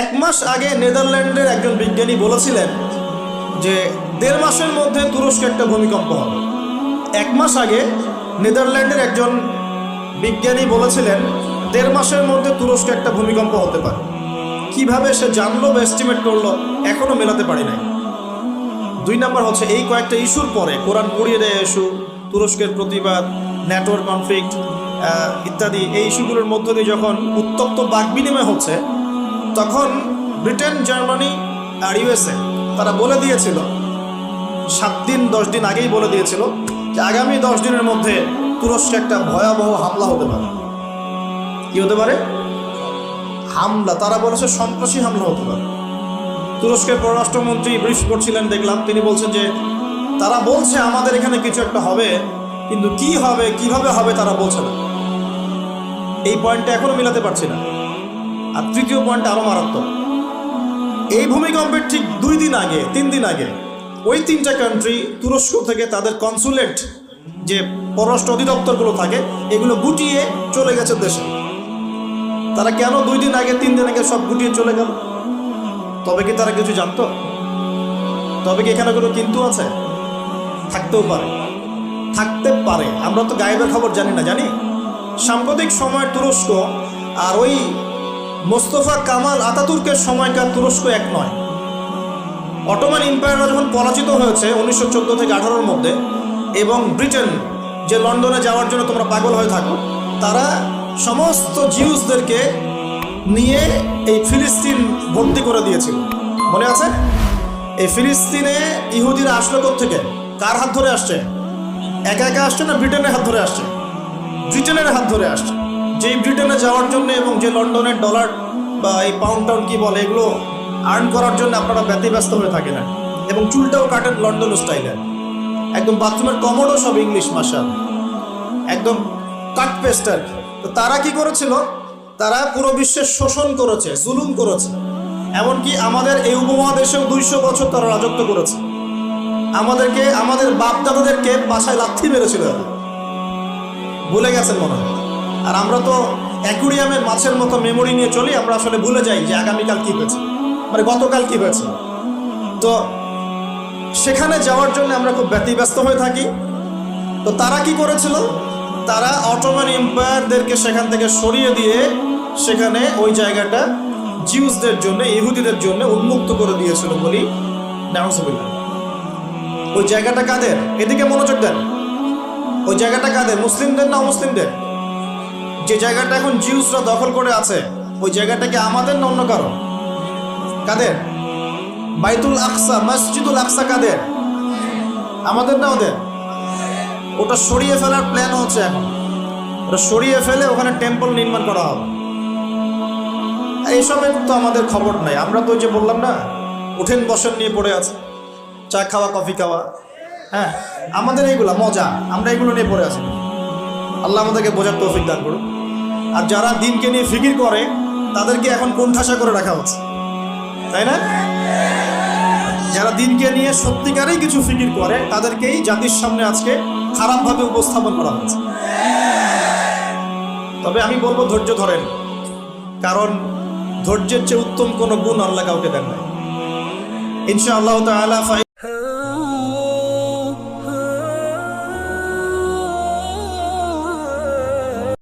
এক মাস আগে নেদারল্যান্ডের একজন বিজ্ঞানী বলেছিলেন যে দেড় মাসের মধ্যে তুরস্কে একটা ভূমিকম্প হবে। এক মাস আগে নেদারল্যান্ডের একজন বিজ্ঞানী বলেছিলেন, দেড় মাসের মধ্যে তুরস্কে একটা ভূমিকম্প হতে পারে। কীভাবে সে জানলো বা এস্টিমেট করল এখনও মেলাতে পারি নাই। দুই নাম্বার হচ্ছে, এই কয়েকটা ইস্যুর পরে কোরআন পুড়িয়ে দেয় ইস্যু, তুরস্কের প্রতিবাদ, নেটওয়ার্ক কনফ্লিক্ট ইত্যাদি, এই ইস্যুগুলোর মধ্য দিয়ে যখন উত্তপ্ত বাক বিনিময় হচ্ছে তখন ব্রিটেন, জার্মানি আর ইউএসএ তারা বলে দিয়েছিল, সাত দিন, দশ দিন আগেই বলে দিয়েছিল যে আগামী দশ দিনের মধ্যে তুরস্কে একটা ভয়াবহ হামলা হতে পারে। কি হতে পারে? হামলা, তারা বলেছে সন্ত্রাসী হামলা হতে পারে। তুরস্কের পররাষ্ট্রমন্ত্রী ব্রিফ করছিলেন, দেখলাম। তিনি বলছেন যে তারা বলছে আমাদের এখানে কিছু একটা হবে, কিন্তু কি হবে, কীভাবে হবে তারা বলছে না। এই পয়েন্টটা এখনও মিলাতে পারছি না। আর তৃতীয় পয়েন্ট আরও মারাত্মক। এই ভূমিকম্পের ঠিক দুই দিন আগে, তিন দিন আগে, ওই তিনটা কান্ট্রি তুরস্ক থেকে তাদের কনসুলেট যে পররাষ্ট্র অধিদপ্তরগুলো থাকে, এগুলো গুটিয়ে চলে গেছে দেশে। তারা কেন দুই দিন আগে, তিন দিন আগে সব গুটিয়ে চলে গেল? তবে কি তারা কিছু জানতো? তবে কি এখানে কোনো কিন্তু আছে? থাকতেও পারে। থাকতে পারে। আমরা তো গায়েবের খবর জানি না, জানি? সাম্প্রতিক সময় তুরস্ক আর ওই মোস্তফা কামাল আতাতুর্কের সময়কার তুরস্ক এক নয়। অটোমান এম্পায়াররা যখন পরাজিত হয়েছে উনিশশো চোদ্দ থেকে আঠারোর মধ্যে, এবং ব্রিটেন যে লন্ডনে যাওয়ার জন্য তোমরা পাগল হয়ে থাকো, তারা সমস্ত জিউসদেরকে নিয়ে এই ফিলিস্তিন ভর্তি করে দিয়েছিল। মনে আছে? এই ফিলিস্তিনে ইহুদিরা আসলো থেকে কার হাত ধরে আসছে? একা একা আসছে না ব্রিটেনের হাত ধরে আসছে? ব্রিটেনের হাত ধরে আসছে। যেই ব্রিটেনে যাওয়ার জন্য এবং যে লন্ডনের ডলার বা এই পাউন্ড টাউন কি বলে, এগুলো আর্ন করার জন্য আপনারা ব্যতিব্যস্ত হয়ে থাকেন। এবং চুলটাও কাটেন লন্ডন স্টাইলে একদম বাথরুমের কমোডও সব ইংলিশ মাসাল একদম কাট পেস্ট আর তো তারা কি করেছিল? তারা পুরো বিশ্বের শোষণ করেছে, জুলুম করেছে। এমনকি আমাদের এই উপমহাদেশেও দুইশো বছর তারা রাজত্ব করেছে। আমাদেরকে, আমাদের বাপ দাদাদেরকে বাসায় লাথি মেরেছিল ভুলে গেছেন মনে হয়। আর আমরা তো অ্যাকুরিয়ামের মাছের মতো মেমোরি নিয়ে চলি, আমরা আসলে ভুলে যাই যে আগামীকাল কী হয়েছে মানে গতকাল কী হয়েছে। তো সেখানে যাওয়ার জন্য আমরা খুব ব্যতিব্যস্ত হয়ে থাকি। তো তারা কি করেছিল? তারা অটোমান এম্পায়ারদেরকে সেখান থেকে সরিয়ে দিয়ে সেখানে ওই জায়গাটা জিউসদের জন্য, ইহুদিদের জন্য উন্মুক্ত করে দিয়েছিল বলি নাউজুবিল্লাহ ওই জায়গাটা কাদের? এদিকে মনোযোগ দেন। ওই জায়গাটা কাদের? মুসলিমদের না মুসলিমদের যে জায়গাটা এখন জিউসরা দখল করে আছে, ওই জায়গাটা কি আমাদের না অন্য কারও। কাদের? বাইতুল আকসা, মসজিদুল আকসা কাদের? আমাদের না ওদের? ওটা সরিয়ে ফেলার প্ল্যান হচ্ছে এখন। ওটা সরিয়ে ফেলে ওখানে টেম্পল নির্মাণ করা হবে। এইসবের তো আমাদের খবর নাই। আমরা তো যে বললাম না, উঠেন বসেন নিয়ে পড়ে আছে। চা খাওয়া, কফি খাওয়া। হ্যাঁ আমাদের এইগুলা, মজা। আমরা এগুলো নিয়ে পড়ে আছি। আল্লাহ আমাদেরকে বোঝার তৌফিক দান করুন আর যারা দিনকে নিয়ে ফিকির করে, তাদেরকে এখন কোণঠাসা করে রাখা হচ্ছে। তাই না? যারা দিনকে নিয়ে সত্যিকারেই কিছু ফিকির করে, তাদেরকেই জাতির সামনে আজকে খারাপভাবে উপস্থাপন করা হচ্ছে। তবে আমি বলব ধৈর্য ধরেন, কারণ ধৈর্যের চেয়ে উত্তম কোনো গুণ আল্লাহ কাউকে দেন না ইনশা আল্লাহ তাআলা